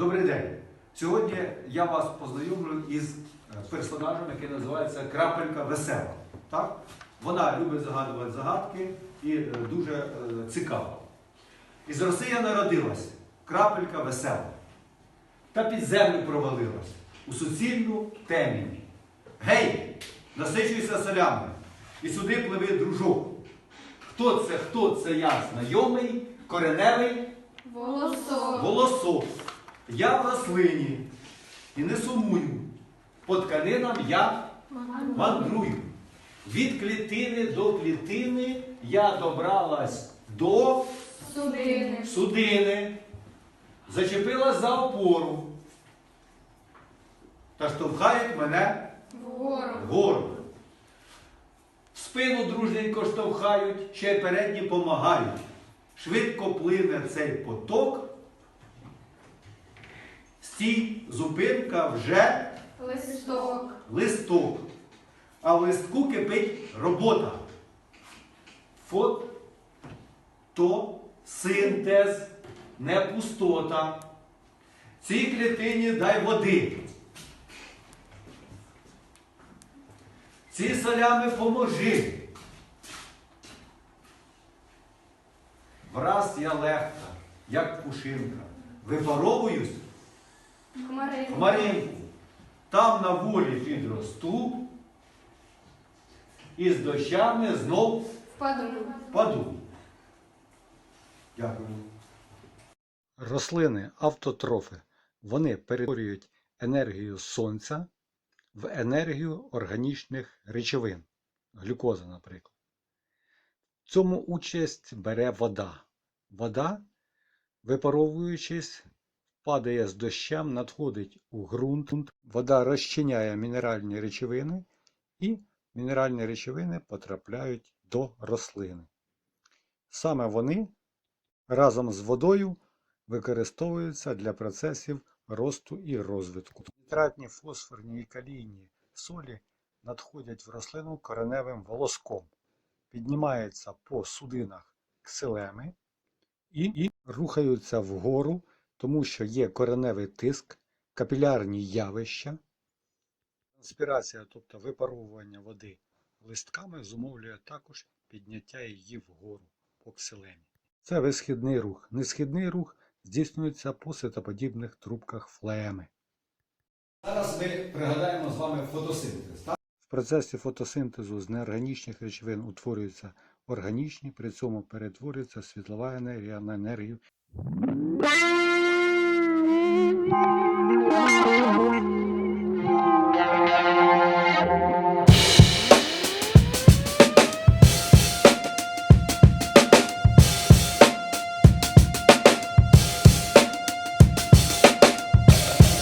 Добрий день. Сьогодні я вас познайомлю із е, персонажем, який називається Крапелька Весела. Так? Вона любить загадувати загадки і е, дуже е, цікава. Із Росія народилась крапелька весела. Та під землю провалилась у суцільну темінь. Гей, насичуйся солями, і сюди пливи дружок. Хто це, хто це я знайомий, кореневий Волосок. волосок. Я в рослині і не сумую. По тканинам я мандрую. Від клітини до клітини я добралась до Судини. судини, зачепилась за опору та штовхають мене Вгору. вгору. Спину дружненько штовхають, ще передні помагають. Швидко плине цей поток. Стій, зупинка вже Листок. листок. А в листку кипить робота. Фотосинтез, не пустота. Цій клітині дай води. Ці солями поможи. Враз я легка, як пушинка. Випаровуюсь Хмаринка. в Маринку. Там на волі підросту і з дощами знов Впаду. впаду. Дякую. Рослини автотрофи. Вони перетворюють енергію сонця в енергію органічних речовин, глюкоза, наприклад. В цьому участь бере вода. Вода, випаровуючись, падає з дощем, надходить у ґрунт. Вода розчиняє мінеральні речовини, і мінеральні речовини потрапляють до рослини. Саме вони разом з водою використовуються для процесів росту і розвитку. Нітратні, фосфорні і калійні солі надходять в рослину кореневим волоском, піднімаються по судинах ксилеми і, і рухаються вгору, тому що є кореневий тиск, капілярні явища. Транспірація, тобто випаровування води листками, зумовлює також підняття її вгору по ксилемі. Це висхідний рух. Несхідний рух здійснюється по ситоподібних трубках флеми. Зараз ми пригадаємо з вами фотосинтез. Так? В процесі фотосинтезу з неорганічних речовин утворюються органічні, при цьому перетворюється світлова енергія на енергію oh you.